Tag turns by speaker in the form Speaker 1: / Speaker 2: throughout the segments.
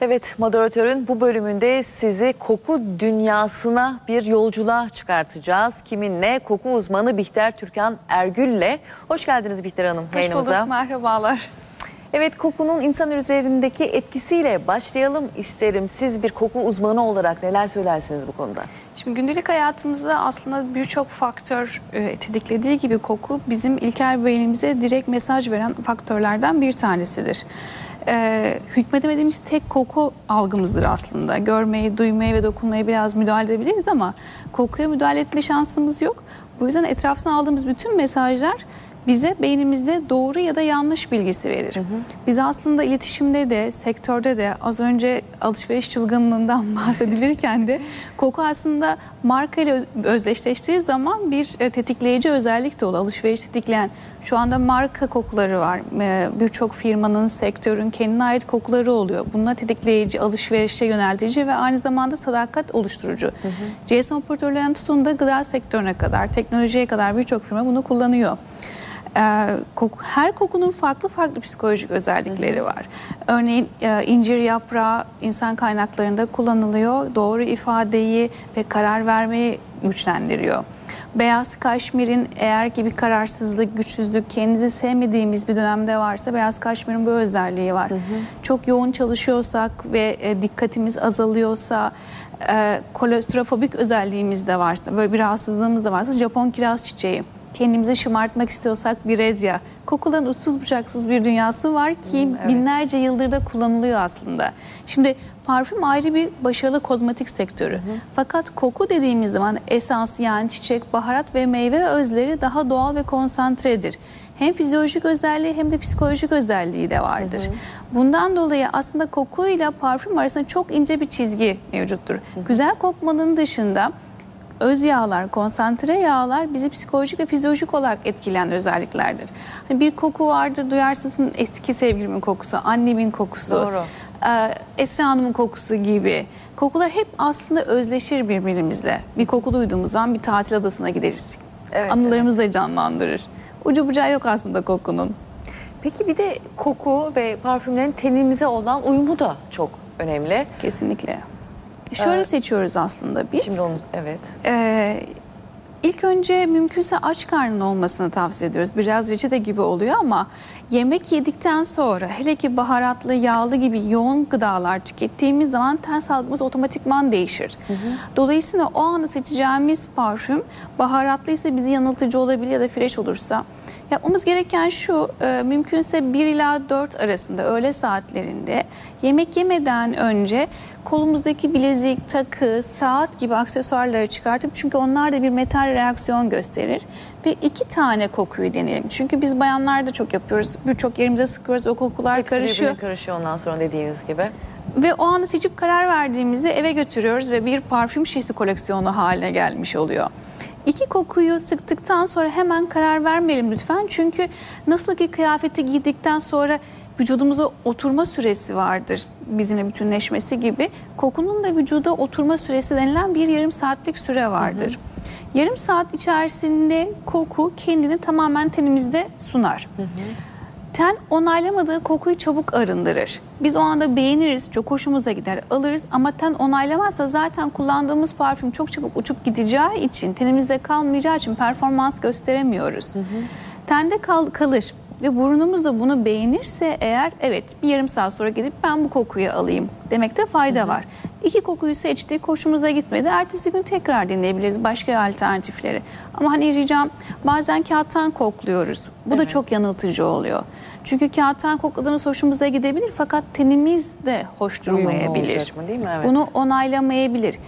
Speaker 1: Evet, moderatörün bu bölümünde sizi koku dünyasına bir yolculuğa çıkartacağız. Kiminle? Koku uzmanı Bihter Türkan Ergül'le. Hoş geldiniz Bihter Hanım
Speaker 2: Hoş
Speaker 1: yayınımıza.
Speaker 2: bulduk, merhabalar.
Speaker 1: Evet, kokunun insan üzerindeki etkisiyle başlayalım isterim. Siz bir koku uzmanı olarak neler söylersiniz bu konuda?
Speaker 2: Şimdi gündelik hayatımızda aslında birçok faktör e, tetiklediği gibi koku bizim ilkel beynimize direkt mesaj veren faktörlerden bir tanesidir. Ee, hükmedemediğimiz tek koku algımızdır aslında. Görmeyi, duymayı ve dokunmayı biraz müdahale edebiliriz ama kokuya müdahale etme şansımız yok. Bu yüzden etraftan aldığımız bütün mesajlar bize beynimizde doğru ya da yanlış bilgisi verir. Biz aslında iletişimde de, sektörde de az önce alışveriş çılgınlığından bahsedilirken de koku aslında marka ile özdeşleştiği zaman bir e, tetikleyici özellik de oluyor. Alışveriş tetikleyen şu anda marka kokuları var. E, Birçok firmanın, sektörün kendine ait kokuları oluyor. Bunlar tetikleyici, alışverişe yöneltici ve aynı zamanda sadakat oluşturucu. GSM operatörlerinden tutun da gıda sektörüne kadar, teknolojiye kadar birçok firma bunu kullanıyor. Ee, koku, her kokunun farklı farklı psikolojik özellikleri var. Örneğin e, incir yaprağı insan kaynaklarında kullanılıyor. Doğru ifadeyi ve karar vermeyi güçlendiriyor. Beyaz kaşmirin eğer ki bir kararsızlık, güçsüzlük, kendinizi sevmediğimiz bir dönemde varsa beyaz kaşmirin bu özelliği var. Çok yoğun çalışıyorsak ve e, dikkatimiz azalıyorsa, e, kolesterofobik özelliğimiz de varsa, böyle bir rahatsızlığımız da varsa Japon kiraz çiçeği kendimizi şımartmak istiyorsak birezya. Kokuların uçsuz bucaksız bir dünyası var ki
Speaker 1: evet.
Speaker 2: binlerce yıldır da kullanılıyor aslında. Şimdi parfüm ayrı bir başarılı kozmetik sektörü. Fakat koku dediğimiz zaman esans yani çiçek, baharat ve meyve özleri daha doğal ve konsantredir. Hem fizyolojik özelliği hem de psikolojik özelliği de vardır. Bundan dolayı aslında kokuyla parfüm arasında çok ince bir çizgi mevcuttur. Güzel kokmanın dışında öz yağlar, konsantre yağlar bizi psikolojik ve fizyolojik olarak etkileyen özelliklerdir. Hani bir koku vardır duyarsınız eski sevgilimin kokusu, annemin kokusu.
Speaker 1: Doğru.
Speaker 2: e, Esra Hanım'ın kokusu gibi. Kokular hep aslında özleşir birbirimizle. Bir koku duyduğumuzdan bir tatil adasına gideriz.
Speaker 1: Evet,
Speaker 2: Anılarımızı da canlandırır. Ucu bucağı yok aslında kokunun.
Speaker 1: Peki bir de koku ve parfümlerin tenimize olan uyumu da çok önemli.
Speaker 2: Kesinlikle. Şöyle
Speaker 1: Evet.
Speaker 2: seçiyoruz aslında biz.
Speaker 1: Şimdi onu evet.
Speaker 2: Ee, ilk önce mümkünse aç karnın olmasını tavsiye ediyoruz. Biraz reçete gibi oluyor ama yemek yedikten sonra hele ki baharatlı, yağlı gibi yoğun gıdalar tükettiğimiz zaman ten salgımız otomatikman değişir. Dolayısıyla o anda seçeceğimiz parfüm baharatlı ise bizi yanıltıcı olabilir ya da fresh olursa. Yapmamız gereken şu, e, mümkünse 1 ila 4 arasında öğle saatlerinde yemek yemeden önce kolumuzdaki bilezik, takı, saat gibi aksesuarları çıkartıp çünkü onlar da bir metal reaksiyon gösterir ve iki tane kokuyu deneyelim. Çünkü biz bayanlar da çok yapıyoruz. Birçok yerimize sıkıyoruz. O kokular
Speaker 1: Hepsi
Speaker 2: karışıyor.
Speaker 1: birbirine karışıyor ondan sonra dediğiniz gibi.
Speaker 2: Ve o anda seçip karar verdiğimizde eve götürüyoruz ve bir parfüm şişesi koleksiyonu haline gelmiş oluyor. İki kokuyu sıktıktan sonra hemen karar vermeyelim lütfen. Çünkü nasıl ki kıyafeti giydikten sonra vücudumuza oturma süresi vardır bizimle bütünleşmesi gibi. Kokunun da vücuda oturma süresi denilen bir yarım saatlik süre vardır. Yarım saat içerisinde koku kendini tamamen tenimizde sunar. Ten onaylamadığı kokuyu çabuk arındırır. Biz o anda beğeniriz, çok hoşumuza gider, alırız ama ten onaylamazsa zaten kullandığımız parfüm çok çabuk uçup gideceği için, tenimizde kalmayacağı için performans gösteremiyoruz. Tende kal kalır ve burnumuz da bunu beğenirse eğer evet bir yarım saat sonra gidip ben bu kokuyu alayım demekte fayda var. İki kokuyu seçtik, hoşumuza gitmedi. Ertesi gün tekrar dinleyebiliriz başka alternatifleri. Ama hani ricam bazen kağıttan kokluyoruz. Bu da çok yanıltıcı oluyor. Çünkü kağıttan kokladığımız hoşumuza gidebilir fakat tenimiz de hoş durmayabilir.
Speaker 1: mı, değil mi? Evet.
Speaker 2: Bunu onaylamayabilir.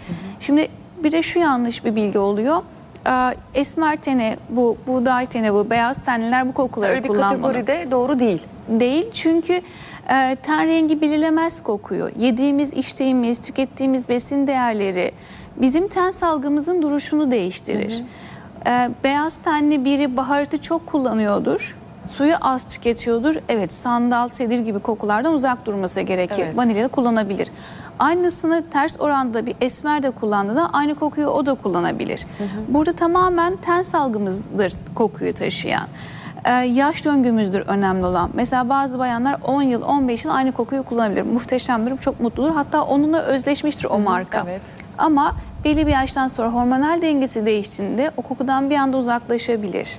Speaker 2: Şimdi bir de şu yanlış bir bilgi oluyor. Aa, Esmer teni, bu buğday teni, bu beyaz tenliler bu kokuları
Speaker 1: Öyle bir
Speaker 2: kullanmalı.
Speaker 1: kategoride doğru değil.
Speaker 2: Değil çünkü e, ten rengi belirlemez kokuyu. Yediğimiz, içtiğimiz, tükettiğimiz besin değerleri bizim ten salgımızın duruşunu değiştirir. E, beyaz tenli biri baharatı çok kullanıyordur. Suyu az tüketiyordur. Evet sandal, sedir gibi kokulardan uzak durması gerekir.
Speaker 1: Evet.
Speaker 2: Vanilya da kullanabilir. Aynısını ters oranda bir esmer de kullandığında aynı kokuyu o da kullanabilir. Burada tamamen ten salgımızdır kokuyu taşıyan. Ee, yaş döngümüzdür önemli olan. Mesela bazı bayanlar 10 yıl, 15 yıl aynı kokuyu kullanabilir. Muhteşemdir, çok mutludur. Hatta onunla özleşmiştir o marka.
Speaker 1: evet.
Speaker 2: Ama belli bir yaştan sonra hormonal dengesi değiştiğinde o kokudan bir anda uzaklaşabilir.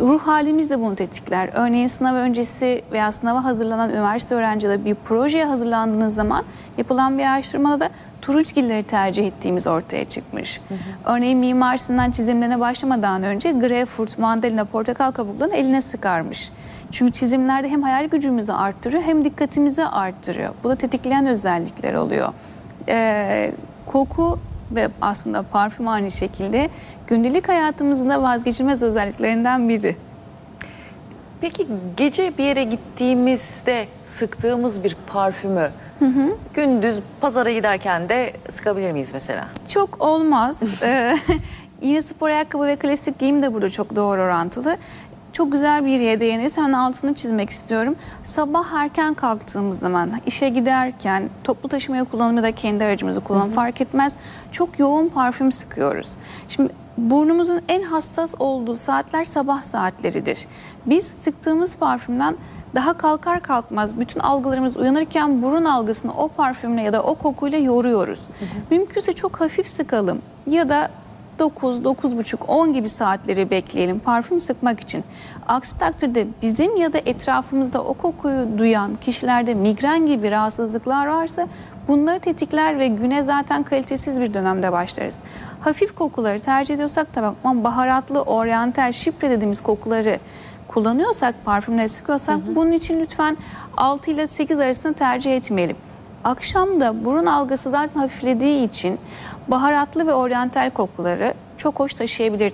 Speaker 2: Ruh halimiz de bunu tetikler. Örneğin sınav öncesi veya sınava hazırlanan üniversite öğrencileri bir projeye hazırlandığınız zaman yapılan bir araştırmada da turunçgilleri tercih ettiğimiz ortaya çıkmış. Örneğin Mimar Sinan çizimlerine başlamadan önce greyfurt, mandalina, portakal kabuklarını eline sıkarmış. Çünkü çizimlerde hem hayal gücümüzü arttırıyor hem dikkatimizi arttırıyor. Bu da tetikleyen özellikler oluyor. Ee, koku ve aslında parfüm aynı şekilde gündelik hayatımızın da vazgeçilmez özelliklerinden biri.
Speaker 1: Peki gece bir yere gittiğimizde sıktığımız bir parfümü gündüz pazara giderken de sıkabilir miyiz mesela?
Speaker 2: Çok olmaz. Ee, Yine spor ayakkabı ve klasik giyim de burada çok doğru orantılı. Çok güzel bir değiniz. Hemen altını çizmek istiyorum. Sabah erken kalktığımız zaman işe giderken toplu taşımaya kullanımı da kendi aracımızı kullanım fark etmez. Çok yoğun parfüm sıkıyoruz. Şimdi burnumuzun en hassas olduğu saatler sabah saatleridir. Biz sıktığımız parfümden daha kalkar kalkmaz bütün algılarımız uyanırken burun algısını o parfümle ya da o kokuyla yoruyoruz. Mümkünse çok hafif sıkalım ya da 9, 9.30, 10 gibi saatleri bekleyelim parfüm sıkmak için. Aksi takdirde bizim ya da etrafımızda o kokuyu duyan kişilerde migren gibi rahatsızlıklar varsa bunları tetikler ve güne zaten kalitesiz bir dönemde başlarız. Hafif kokuları tercih ediyorsak tamam baharatlı, oryantal, şipre dediğimiz kokuları kullanıyorsak, parfümleri sıkıyorsak bunun için lütfen 6 ile 8 arasını tercih etmeyelim. Akşam da burun algısı zaten hafiflediği için baharatlı ve oryantal kokuları çok hoş taşıyabilir.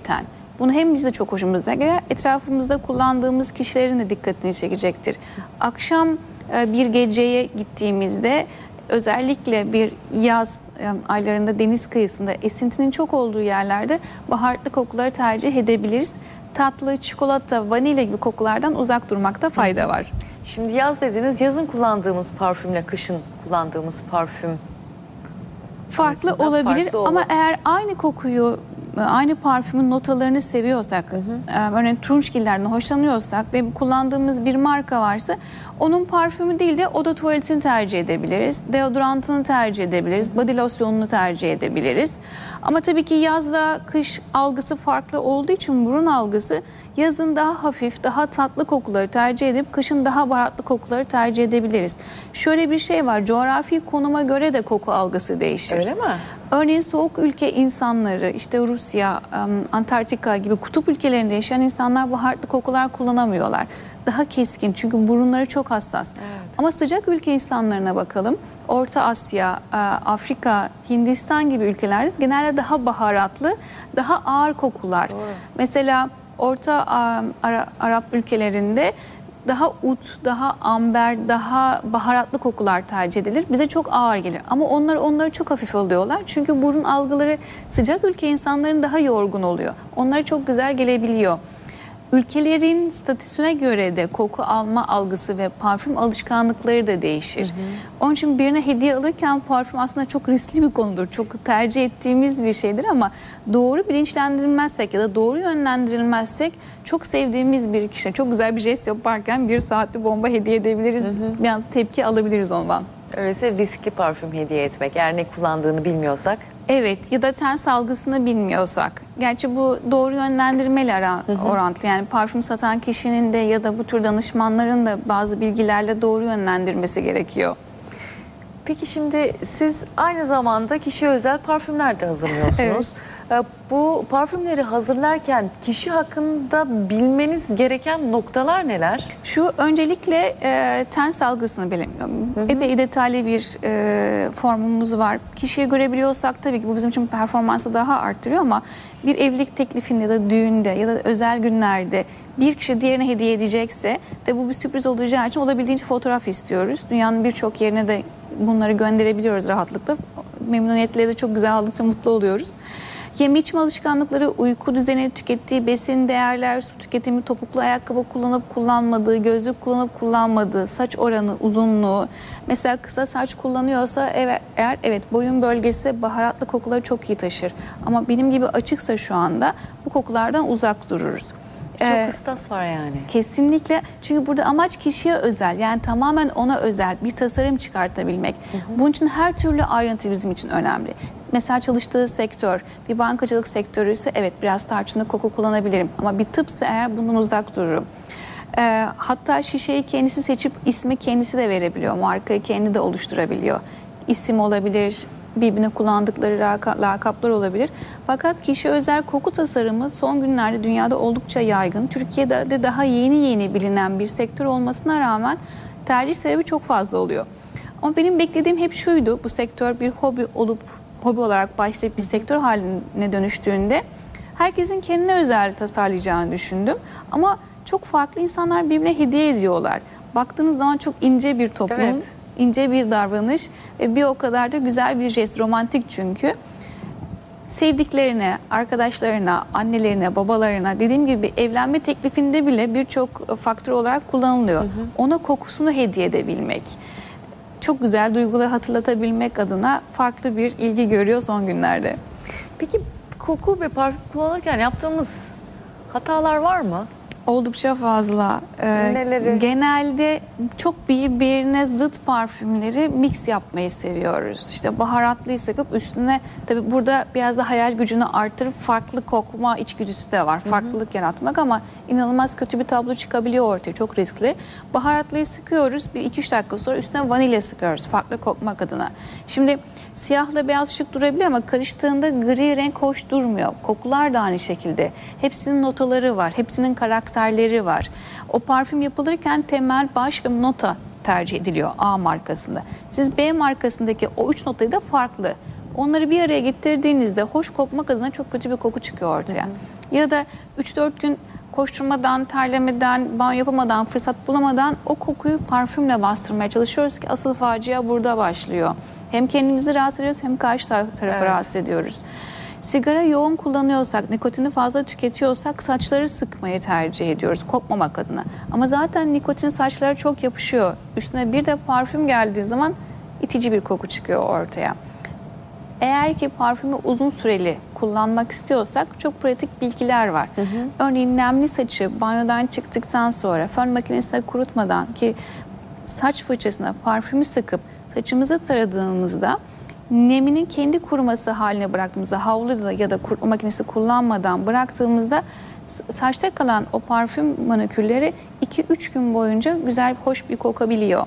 Speaker 2: Bunu hem bize çok hoşumuza gider, etrafımızda kullandığımız kişilerin de dikkatini çekecektir. Akşam e, bir geceye gittiğimizde özellikle bir yaz e, aylarında deniz kıyısında esintinin çok olduğu yerlerde baharatlı kokuları tercih edebiliriz. Tatlı, çikolata, vanilya gibi kokulardan uzak durmakta fayda var.
Speaker 1: Şimdi yaz dediniz yazın kullandığımız parfümle kışın kullandığımız parfüm
Speaker 2: farklı olabilir
Speaker 1: farklı olur.
Speaker 2: ama eğer aynı kokuyu aynı parfümün notalarını seviyorsak, e, örneğin turunçgillerden hoşlanıyorsak ve kullandığımız bir marka varsa onun parfümü değil de oda tuvaletini tercih edebiliriz. Deodorantını tercih edebiliriz. Body losyonunu tercih edebiliriz. Ama tabii ki yazla kış algısı farklı olduğu için burun algısı yazın daha hafif, daha tatlı kokuları tercih edip kışın daha baharatlı kokuları tercih edebiliriz. Şöyle bir şey var, coğrafi konuma göre de koku algısı değişir.
Speaker 1: öyle mi?
Speaker 2: Örneğin soğuk ülke insanları işte Rusya, Antarktika gibi kutup ülkelerinde yaşayan insanlar baharatlı kokular kullanamıyorlar. Daha keskin çünkü burunları çok hassas. Ama sıcak ülke insanlarına bakalım. Orta Asya, e, Afrika, Hindistan gibi ülkeler genelde daha baharatlı, daha ağır kokular. Mesela Orta Ara- Arap ülkelerinde daha ut, daha amber, daha baharatlı kokular tercih edilir. Bize çok ağır gelir. Ama onlar onları çok hafif alıyorlar. Çünkü burun algıları sıcak ülke insanların daha yorgun oluyor. Onlara çok güzel gelebiliyor. Ülkelerin statüsüne göre de koku alma algısı ve parfüm alışkanlıkları da değişir. Onun için birine hediye alırken parfüm aslında çok riskli bir konudur. Çok tercih ettiğimiz bir şeydir ama doğru bilinçlendirilmezsek ya da doğru yönlendirilmezsek çok sevdiğimiz bir kişi çok güzel bir jest yaparken bir saatli bomba hediye edebiliriz. Bir an tepki alabiliriz ondan.
Speaker 1: Öyleyse riskli parfüm hediye etmek. Eğer ne kullandığını bilmiyorsak
Speaker 2: Evet ya da ten salgısını bilmiyorsak. Gerçi bu doğru yönlendirmeyle ara, orantılı. Yani parfüm satan kişinin de ya da bu tür danışmanların da bazı bilgilerle doğru yönlendirmesi gerekiyor.
Speaker 1: Peki şimdi siz aynı zamanda kişiye özel parfümler de hazırlıyorsunuz.
Speaker 2: Evet.
Speaker 1: Ee, Bu parfümleri hazırlarken kişi hakkında bilmeniz gereken noktalar neler?
Speaker 2: Şu öncelikle e, ten salgısını bilemiyorum. Epey detaylı bir e, formumuz var. Kişiye görebiliyorsak tabii ki bu bizim için performansı daha arttırıyor ama bir evlilik teklifinde ya da düğünde ya da özel günlerde bir kişi diğerine hediye edecekse de bu bir sürpriz olacağı için olabildiğince fotoğraf istiyoruz. Dünyanın birçok yerine de bunları gönderebiliyoruz rahatlıkla. Memnuniyetle de çok güzel aldıkça mutlu oluyoruz. Yeme içme alışkanlıkları, uyku düzeni, tükettiği besin değerler, su tüketimi, topuklu ayakkabı kullanıp kullanmadığı, gözlük kullanıp kullanmadığı, saç oranı, uzunluğu. Mesela kısa saç kullanıyorsa evet, eğer evet boyun bölgesi baharatlı kokuları çok iyi taşır. Ama benim gibi açıksa şu anda bu kokulardan uzak dururuz.
Speaker 1: Çok
Speaker 2: Ee,
Speaker 1: kıstas var yani.
Speaker 2: Kesinlikle çünkü burada amaç kişiye özel yani tamamen ona özel bir tasarım çıkartabilmek. Bunun için her türlü ayrıntı bizim için önemli. Mesela çalıştığı sektör bir bankacılık sektörü ise evet biraz tarçınlı koku kullanabilirim ama bir tıpsa eğer bundan uzak dururum. Ee, hatta şişeyi kendisi seçip ismi kendisi de verebiliyor. Markayı kendi de oluşturabiliyor. İsim olabilir, birbirine kullandıkları laka- lakaplar olabilir. Fakat kişi özel koku tasarımı son günlerde dünyada oldukça yaygın. Türkiye'de de daha yeni yeni bilinen bir sektör olmasına rağmen tercih sebebi çok fazla oluyor. Ama benim beklediğim hep şuydu. Bu sektör bir hobi olup hobi olarak başlayıp bir sektör haline dönüştüğünde herkesin kendine özel tasarlayacağını düşündüm. Ama çok farklı insanlar birbirine hediye ediyorlar. Baktığınız zaman çok ince bir toplum,
Speaker 1: Evet.
Speaker 2: İnce bir davranış ve bir o kadar da güzel bir jest, romantik çünkü. Sevdiklerine, arkadaşlarına, annelerine, babalarına dediğim gibi evlenme teklifinde bile birçok faktör olarak kullanılıyor. Ona kokusunu hediye edebilmek. Çok güzel duyguları hatırlatabilmek adına farklı bir ilgi görüyor son günlerde.
Speaker 1: Peki koku ve parfüm kullanırken yaptığımız hatalar var mı?
Speaker 2: Oldukça fazla. Ee,
Speaker 1: Neleri?
Speaker 2: Genelde çok birbirine zıt parfümleri mix yapmayı seviyoruz. İşte baharatlıyı sıkıp üstüne tabii burada biraz da hayal gücünü artırıp farklı kokma içgüdüsü de var. Farklılık yaratmak ama inanılmaz kötü bir tablo çıkabiliyor ortaya. Çok riskli. Baharatlıyı sıkıyoruz. Bir iki üç dakika sonra üstüne vanilya sıkıyoruz. Farklı kokmak adına. Şimdi siyahla beyaz şık durabilir ama karıştığında gri renk hoş durmuyor. Kokular da aynı şekilde. Hepsinin notaları var. Hepsinin karakterleri var. O parfüm yapılırken temel, baş ve nota tercih ediliyor A markasında. Siz B markasındaki o üç notayı da farklı. Onları bir araya getirdiğinizde hoş kokmak adına çok kötü bir koku çıkıyor ortaya. Ya da 3-4 gün koşturmadan, terlemeden, banyo yapamadan, fırsat bulamadan o kokuyu parfümle bastırmaya çalışıyoruz ki asıl facia burada başlıyor. Hem kendimizi rahatsız ediyoruz hem karşı tar- tarafı
Speaker 1: Evet.
Speaker 2: rahatsız ediyoruz. Sigara yoğun kullanıyorsak, nikotini fazla tüketiyorsak saçları sıkmayı tercih ediyoruz kokmamak adına. Ama zaten nikotin saçlara çok yapışıyor. Üstüne bir de parfüm geldiği zaman itici bir koku çıkıyor ortaya. Eğer ki parfümü uzun süreli kullanmak istiyorsak çok pratik bilgiler var. Örneğin nemli saçı banyodan çıktıktan sonra fön makinesinde kurutmadan ki saç fırçasına parfümü sıkıp saçımızı taradığımızda neminin kendi kuruması haline bıraktığımızda havlu ya da kurutma makinesi kullanmadan bıraktığımızda saçta kalan o parfüm molekülleri 2-3 gün boyunca güzel hoş bir kokabiliyor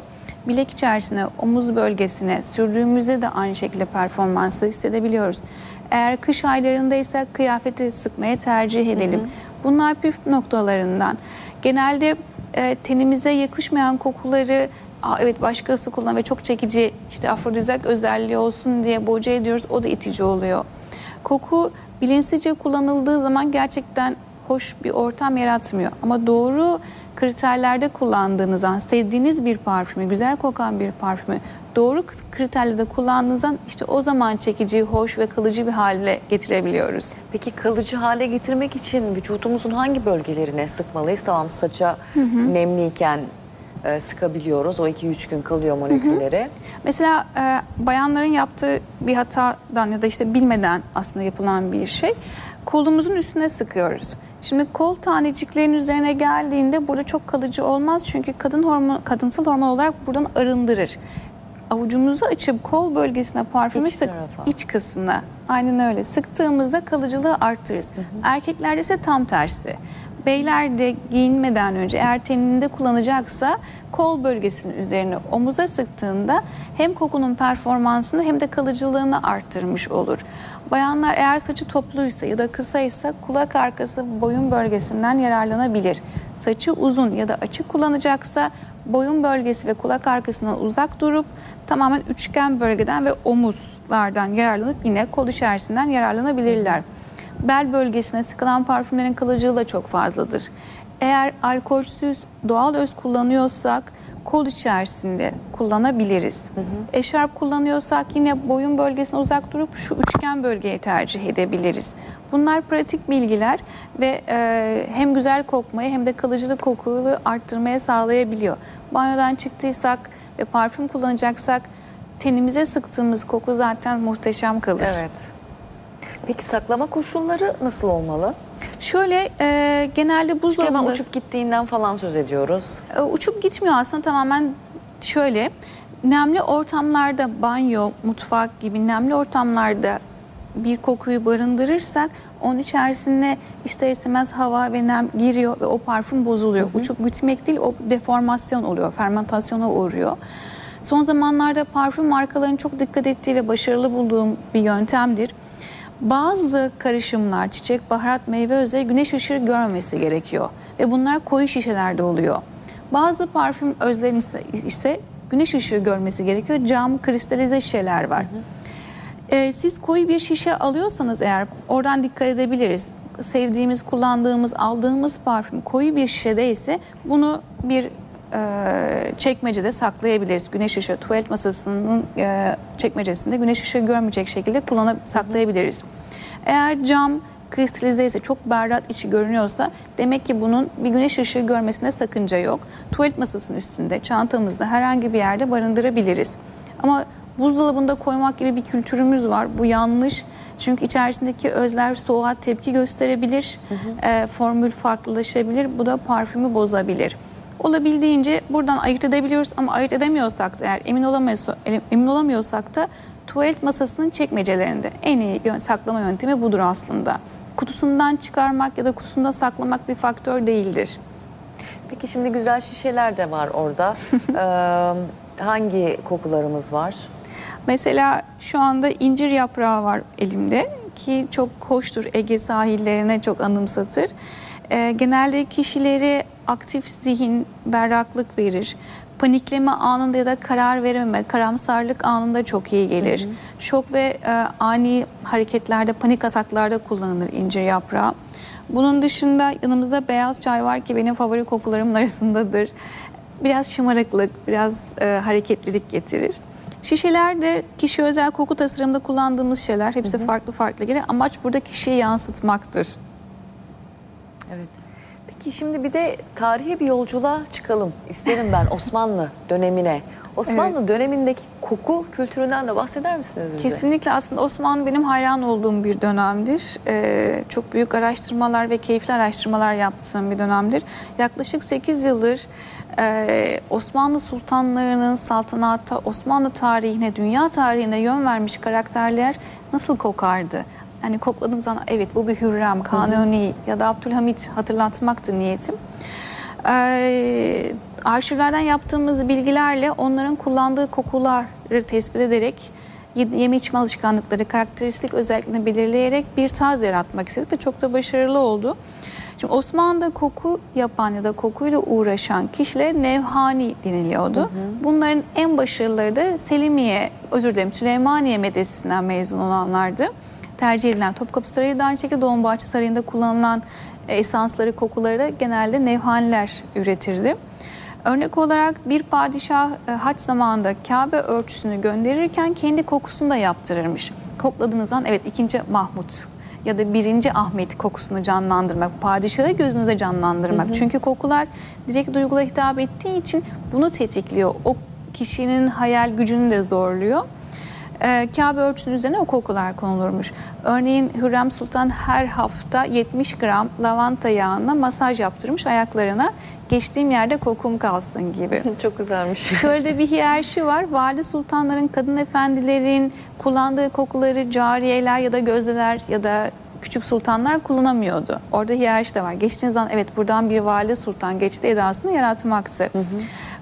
Speaker 2: bilek içerisine, omuz bölgesine sürdüğümüzde de aynı şekilde performansı hissedebiliyoruz. Eğer kış aylarındaysa kıyafeti sıkmaya tercih edelim. Bunlar püf noktalarından. Genelde e, tenimize yakışmayan kokuları Aa, evet başkası kullan ve çok çekici işte afrodizyak özelliği olsun diye boca ediyoruz. O da itici oluyor. Koku bilinçsizce kullanıldığı zaman gerçekten hoş bir ortam yaratmıyor. Ama doğru kriterlerde kullandığınız zaman, sevdiğiniz bir parfümü, güzel kokan bir parfümü doğru kriterlerde kullandığınız zaman işte o zaman çekici, hoş ve kalıcı bir hale getirebiliyoruz.
Speaker 1: Peki kalıcı hale getirmek için vücudumuzun hangi bölgelerine sıkmalıyız? Tamam saça nemliyken e, sıkabiliyoruz. O 2-3 gün kalıyor molekülleri.
Speaker 2: Mesela e, bayanların yaptığı bir hatadan ya da işte bilmeden aslında yapılan bir şey. Kolumuzun üstüne sıkıyoruz. Şimdi kol taneciklerin üzerine geldiğinde burada çok kalıcı olmaz çünkü kadın hormon, kadınsal hormon olarak buradan arındırır. Avucumuzu açıp kol bölgesine parfümü
Speaker 1: İç
Speaker 2: sık,
Speaker 1: tarafa.
Speaker 2: iç kısmına. Aynen öyle. Sıktığımızda kalıcılığı arttırırız. Erkeklerde ise tam tersi. Beyler de giyinmeden önce eğer teninde kullanacaksa kol bölgesinin üzerine omuza sıktığında hem kokunun performansını hem de kalıcılığını arttırmış olur. Bayanlar eğer saçı topluysa ya da kısaysa kulak arkası boyun bölgesinden yararlanabilir. Saçı uzun ya da açık kullanacaksa boyun bölgesi ve kulak arkasından uzak durup tamamen üçgen bölgeden ve omuzlardan yararlanıp yine kol içerisinden yararlanabilirler. Bel bölgesine sıkılan parfümlerin kalıcılığı da çok fazladır. Eğer alkolsüz doğal öz kullanıyorsak kol içerisinde kullanabiliriz. Eşarp kullanıyorsak yine boyun bölgesine uzak durup şu üçgen bölgeyi tercih edebiliriz. Bunlar pratik bilgiler ve e, hem güzel kokmayı hem de kalıcılık kokuyu arttırmaya sağlayabiliyor. Banyodan çıktıysak ve parfüm kullanacaksak tenimize sıktığımız koku zaten muhteşem kalır.
Speaker 1: Evet. Peki saklama koşulları nasıl olmalı?
Speaker 2: Şöyle e, genelde
Speaker 1: Hemen
Speaker 2: buzdolabında
Speaker 1: uçup gittiğinden falan söz ediyoruz.
Speaker 2: e, uçup gitmiyor aslında tamamen şöyle nemli ortamlarda banyo, mutfak gibi nemli ortamlarda bir kokuyu barındırırsak onun içerisine ister istemez hava ve nem giriyor ve o parfüm bozuluyor. Uçup gitmek değil o deformasyon oluyor, fermentasyona uğruyor. Son zamanlarda parfüm markalarının çok dikkat ettiği ve başarılı bulduğum bir yöntemdir. Bazı karışımlar, çiçek, baharat, meyve özleri güneş ışığı görmemesi gerekiyor. Ve bunlar koyu şişelerde oluyor. Bazı parfüm özlerin ise, ise güneş ışığı görmesi gerekiyor. Cam, kristalize şişeler var. Ee, siz koyu bir şişe alıyorsanız eğer oradan dikkat edebiliriz. Sevdiğimiz, kullandığımız, aldığımız parfüm koyu bir şişede ise bunu bir e, çekmecede saklayabiliriz. Güneş ışığı, tuvalet masasının e, çekmecesinde güneş ışığı görmeyecek şekilde kullanıp saklayabiliriz. Eğer cam kristalize ise çok berrak içi görünüyorsa demek ki bunun bir güneş ışığı görmesine sakınca yok. Tuvalet masasının üstünde, çantamızda herhangi bir yerde barındırabiliriz. Ama buzdolabında koymak gibi bir kültürümüz var. Bu yanlış. Çünkü içerisindeki özler soğuğa tepki gösterebilir. E, formül farklılaşabilir. Bu da parfümü bozabilir. Olabildiğince buradan ayırt edebiliyoruz ama ayırt edemiyorsak da eğer emin olamıyorsak, emin olamıyorsak da tuvalet masasının çekmecelerinde en iyi saklama yöntemi budur aslında. Kutusundan çıkarmak ya da kutusunda saklamak bir faktör değildir.
Speaker 1: Peki şimdi güzel şişeler de var orada. Ee, hangi kokularımız var?
Speaker 2: Mesela şu anda incir yaprağı var elimde ki çok hoştur Ege sahillerine çok anımsatır. Ee, genelde kişileri aktif zihin, berraklık verir. Panikleme anında ya da karar verememe, karamsarlık anında çok iyi gelir. Şok ve e, ani hareketlerde, panik ataklarda kullanılır incir yaprağı. Bunun dışında yanımızda beyaz çay var ki benim favori kokularımın arasındadır. Biraz şımarıklık, biraz e, hareketlilik getirir. Şişeler de kişi özel koku tasarımında kullandığımız şeyler. Hepsi farklı farklı gelir. Amaç burada kişiyi yansıtmaktır.
Speaker 1: Evet. Peki şimdi bir de tarihi bir yolculuğa çıkalım isterim ben Osmanlı dönemine. Osmanlı dönemindeki koku kültüründen de bahseder misiniz bize?
Speaker 2: Kesinlikle aslında Osmanlı benim hayran olduğum bir dönemdir. Ee, çok büyük araştırmalar ve keyifli araştırmalar yaptığım bir dönemdir. Yaklaşık 8 yıldır e, Osmanlı sultanlarının saltanatta, Osmanlı tarihine, dünya tarihine yön vermiş karakterler nasıl kokardı? Yani kokladığım zaman evet bu bir Hürrem, Kanuni ya da Abdülhamit hatırlatmaktı niyetim. Ee, arşivlerden yaptığımız bilgilerle onların kullandığı kokuları tespit ederek ye- yeme içme alışkanlıkları, karakteristik özelliklerini belirleyerek bir tarz yaratmak istedik de çok da başarılı oldu. Şimdi Osmanlı'da koku yapan ya da kokuyla uğraşan kişilere nevhani deniliyordu. Bunların en başarılıları da Selimiye, özür dilerim Süleymaniye Medresesi'nden mezun olanlardı. Tercih edilen Topkapı Sarayı da aynı şekilde Dolmabahçe Sarayı'nda kullanılan e, esansları, kokuları da genelde nevhaniler üretirdi. Örnek olarak bir padişah e, haç zamanında Kabe örtüsünü gönderirken kendi kokusunu da yaptırırmış. Kokladığınız an evet ikinci Mahmut ya da birinci Ahmet kokusunu canlandırmak, padişahı gözünüze canlandırmak. Çünkü kokular direkt duygula hitap ettiği için bunu tetikliyor. O kişinin hayal gücünü de zorluyor. Ee, Kabe örtüsünün üzerine kokular konulurmuş. Örneğin Hürrem Sultan her hafta 70 gram lavanta yağına masaj yaptırmış ayaklarına. Geçtiğim yerde kokum kalsın gibi.
Speaker 1: Çok güzelmiş.
Speaker 2: Şöyle de bir hiyerarşi var. Valide sultanların, kadın efendilerin kullandığı kokuları cariyeler ya da gözdeler ya da küçük sultanlar kullanamıyordu. Orada hiyerarşi de var. Geçtiğiniz zaman evet buradan bir valide sultan geçti edasını yaratmaktı.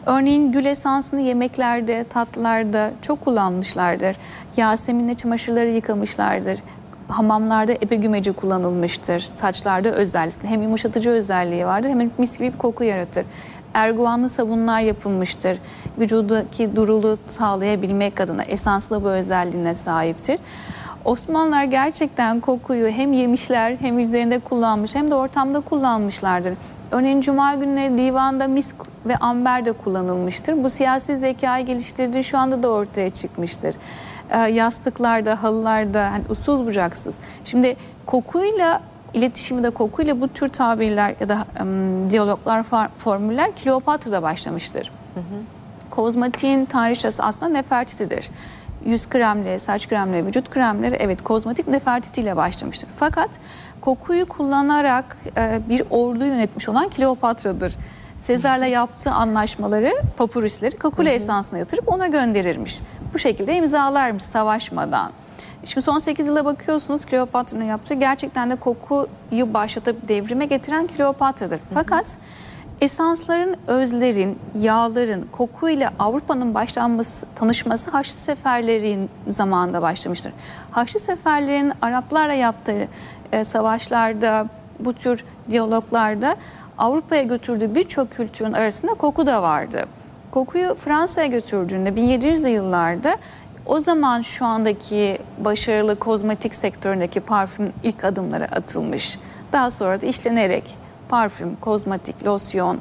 Speaker 2: Örneğin gül esansını yemeklerde, tatlılarda çok kullanmışlardır. Yaseminle çamaşırları yıkamışlardır. Hamamlarda epe gümeci kullanılmıştır. Saçlarda özellikle hem yumuşatıcı özelliği vardır hem mis gibi bir koku yaratır. Erguvanlı sabunlar yapılmıştır. Vücudaki durulu sağlayabilmek adına esanslı bu özelliğine sahiptir. Osmanlılar gerçekten kokuyu hem yemişler hem üzerinde kullanmış hem de ortamda kullanmışlardır. Örneğin cuma günleri divanda misk ve amber de kullanılmıştır. Bu siyasi zekayı geliştirdiği şu anda da ortaya çıkmıştır. Ee, yastıklarda, halılarda hani usulsüz bucaksız. Şimdi kokuyla iletişimi de kokuyla bu tür tabirler ya da em, diyaloglar, formüller Kleopatra'da başlamıştır. Kozmatiğin tanrıçası aslında Nefertiti'dir. Yüz kremleri, saç kremleri, vücut kremleri evet kozmetik Nefertiti ile başlamıştır. Fakat kokuyu kullanarak e, bir ordu yönetmiş olan Kleopatra'dır. Sezar'la yaptığı anlaşmaları, papyrusleri kakule esansına yatırıp ona gönderirmiş. Bu şekilde imzalarmış savaşmadan. Şimdi son 8 yıla bakıyorsunuz Kleopatra'nın yaptığı gerçekten de kokuyu başlatıp devrime getiren Kleopatra'dır. Fakat esansların, özlerin, yağların kokuyla Avrupa'nın başlanması, tanışması Haçlı Seferlerin zamanında başlamıştır. Haçlı Seferlerin Araplarla yaptığı e, savaşlarda, bu tür diyaloglarda Avrupa'ya götürdüğü birçok kültürün arasında koku da vardı. Kokuyu Fransa'ya götürdüğünde 1700'lü yıllarda o zaman şu andaki başarılı kozmetik sektöründeki parfüm ilk adımları atılmış. Daha sonra da işlenerek parfüm, kozmetik, losyon,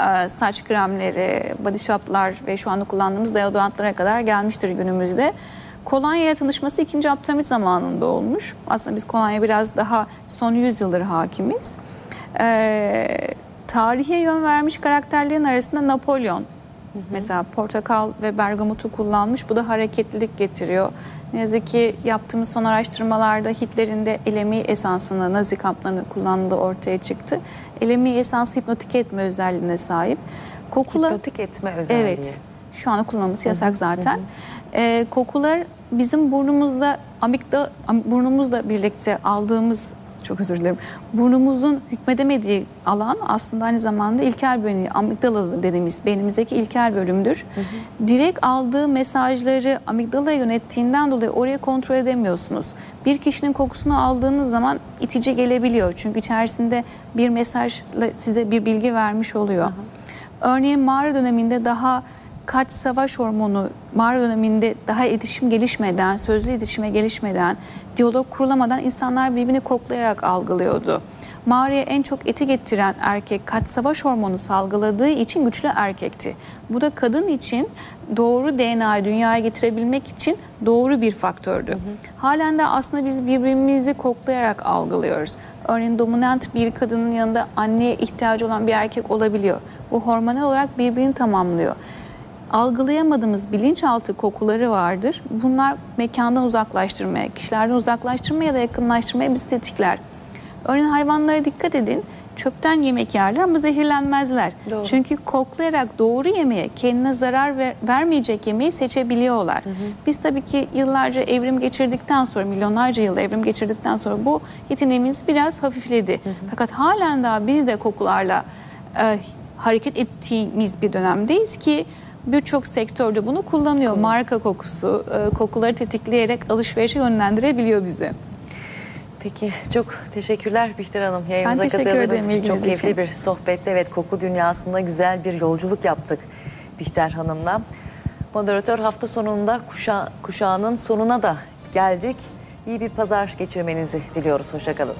Speaker 2: e, saç kremleri, body shoplar ve şu anda kullandığımız deodorantlara kadar gelmiştir günümüzde. Kolonya'ya tanışması 2. Abdülhamit zamanında olmuş. Aslında biz kolonya biraz daha son 100 yıldır hakimiz. Ee, tarihe yön vermiş karakterlerin arasında Napolyon Mesela portakal ve bergamotu kullanmış. Bu da hareketlilik getiriyor. Ne yazık ki yaptığımız son araştırmalarda Hitler'in de elemi esansını, nazi kamplarını kullandığı ortaya çıktı. Elemi esans hipnotik etme özelliğine sahip. Kokula,
Speaker 1: Hipnotik etme özelliği.
Speaker 2: Evet. Şu anda kullanılması yasak zaten. Ee, kokular bizim burnumuzda amigda am- burnumuzla birlikte aldığımız çok özür dilerim. Burnumuzun hükmedemediği alan aslında aynı zamanda ilkel bölümü, amigdala dediğimiz beynimizdeki ilkel bölümdür. Direkt aldığı mesajları amigdalaya yönettiğinden dolayı orayı kontrol edemiyorsunuz. Bir kişinin kokusunu aldığınız zaman itici gelebiliyor. Çünkü içerisinde bir mesajla size bir bilgi vermiş oluyor. Örneğin mağara döneminde daha kaç savaş hormonu mağara döneminde daha iletişim gelişmeden, sözlü iletişime gelişmeden, diyalog kurulamadan insanlar birbirini koklayarak algılıyordu. Mağaraya en çok eti getiren erkek kaç savaş hormonu salgıladığı için güçlü erkekti. Bu da kadın için doğru DNA'yı dünyaya getirebilmek için doğru bir faktördü. Halen de aslında biz birbirimizi koklayarak algılıyoruz. Örneğin dominant bir kadının yanında anneye ihtiyacı olan bir erkek olabiliyor. Bu hormonal olarak birbirini tamamlıyor algılayamadığımız bilinçaltı kokuları vardır. Bunlar mekandan uzaklaştırmaya, kişilerden uzaklaştırmaya ya da yakınlaştırmaya bizi tetikler. Örneğin hayvanlara dikkat edin. Çöpten yemek yerler ama zehirlenmezler.
Speaker 1: Doğru.
Speaker 2: Çünkü koklayarak doğru yemeğe, kendine zarar ver- vermeyecek yemeği seçebiliyorlar. Biz tabii ki yıllarca evrim geçirdikten sonra, milyonlarca yıl evrim geçirdikten sonra bu yeteneğimiz biraz hafifledi. Fakat halen daha biz de kokularla e, hareket ettiğimiz bir dönemdeyiz ki birçok sektörde bunu kullanıyor. Marka kokusu, e, kokuları tetikleyerek alışverişe yönlendirebiliyor bizi.
Speaker 1: Peki çok teşekkürler Bihter Hanım. Yayınımıza
Speaker 2: Ben teşekkür
Speaker 1: katıldığınız
Speaker 2: ederim
Speaker 1: için çok keyifli
Speaker 2: için.
Speaker 1: bir sohbette. Evet koku dünyasında güzel bir yolculuk yaptık Bihter Hanım'la. Moderatör hafta sonunda kuşa, kuşağının sonuna da geldik. İyi bir pazar geçirmenizi diliyoruz. Hoşçakalın.